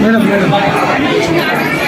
Madam, madam.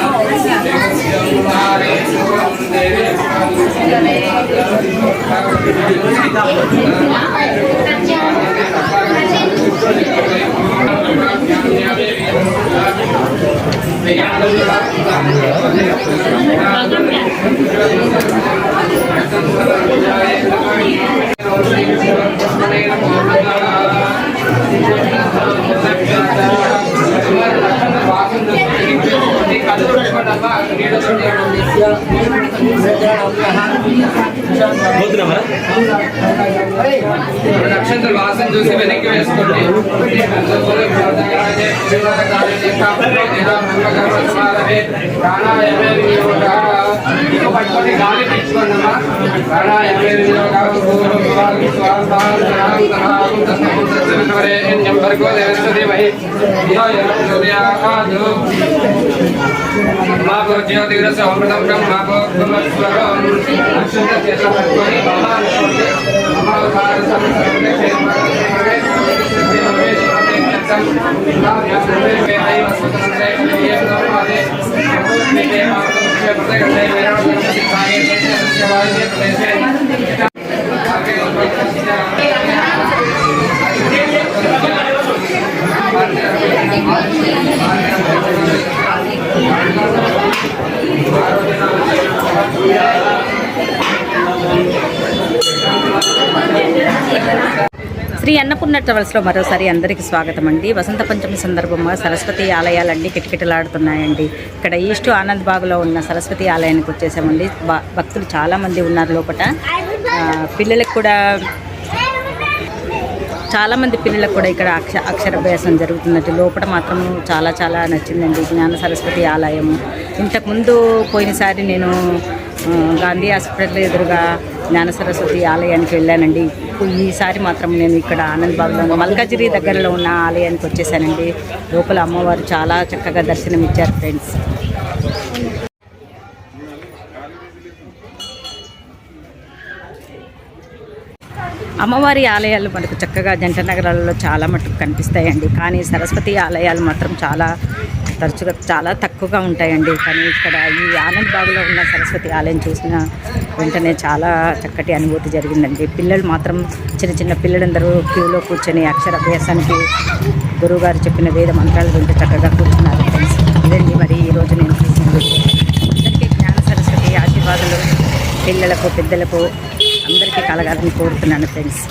Yeah. Complex నక్షత్ర వాసన చూసి వెనక్కి వేసుకోండి ప్రాణాయామే वरे इन्यं भर्गो देवस्य महि यो यनं सूर्याखाद मा भुर्ज्यो दिवस अमृतं ब्रह्मा भुवस्वरं अक्षुतस्य समर्पणि महान् महाभारतं सर्वे क्षेत्रे శ్రీ అన్నపూర్ణ ట్రావెల్స్లో మరోసారి అందరికీ స్వాగతం అండి. వసంత పంచమి సందర్భంగా సరస్వతి ఆలయాలన్నీ కిటకిటలాడుతున్నాయండి. ఇక్కడ ఈస్ట్ ఆనంద్ బాగ్లో ఉన్న సరస్వతి ఆలయానికి వచ్చేసామండి. భక్తులు చాలామంది ఉన్నారు లోపల పిల్లలకు కూడా చాలామంది పిల్లలకు కూడా ఇక్కడ అక్ష అక్షరాభ్యాసం జరుగుతున్నట్టు లోపల మాత్రం చాలా చాలా నచ్చిందండి. జ్ఞాన సరస్వతి ఆలయము ఇంతకుముందు పోయినసారి నేను గాంధీ హాస్పిటల్ ఎదురుగా జ్ఞాన సరస్వతి ఆలయానికి వెళ్ళానండి. ఈసారి మాత్రం నేను ఇక్కడ ఆనంద్ మల్కాజిరి దగ్గరలో ఉన్న ఆలయానికి వచ్చేసానండి. లోపల అమ్మవారు చాలా చక్కగా దర్శనం ఇచ్చారు ఫ్రెండ్స్. అమ్మవారి ఆలయాలు మనకు చక్కగా జంట నగరాలలో చాలా మటుకు కనిపిస్తాయండి. కానీ సరస్వతి ఆలయాలు మాత్రం చాలా తరచుగా చాలా తక్కువగా ఉంటాయండి. కానీ ఇక్కడ ఈ ఆనంద్ బాగులో ఉన్న సరస్వతి ఆలయం చూసిన వెంటనే చాలా చక్కటి అనుభూతి జరిగిందండి. పిల్లలు మాత్రం చిన్న చిన్న పిల్లలందరూ క్యూలో కూర్చొని అక్షరాభ్యాసానికి గురువుగారు చెప్పిన వేద మంత్రాలు వింటూ చక్కగా కూర్చున్నారు ఫ్రెండ్స్. ఇదండి మరి ఈరోజు నేను చూసింది. అందరికీ జ్ఞాన సరస్వతి ఆశీర్వాదాలు. పిల్లలకు పెద్దలకు అందరికీ కలగాలని కోరుతున్నాను ఫ్రెండ్స్.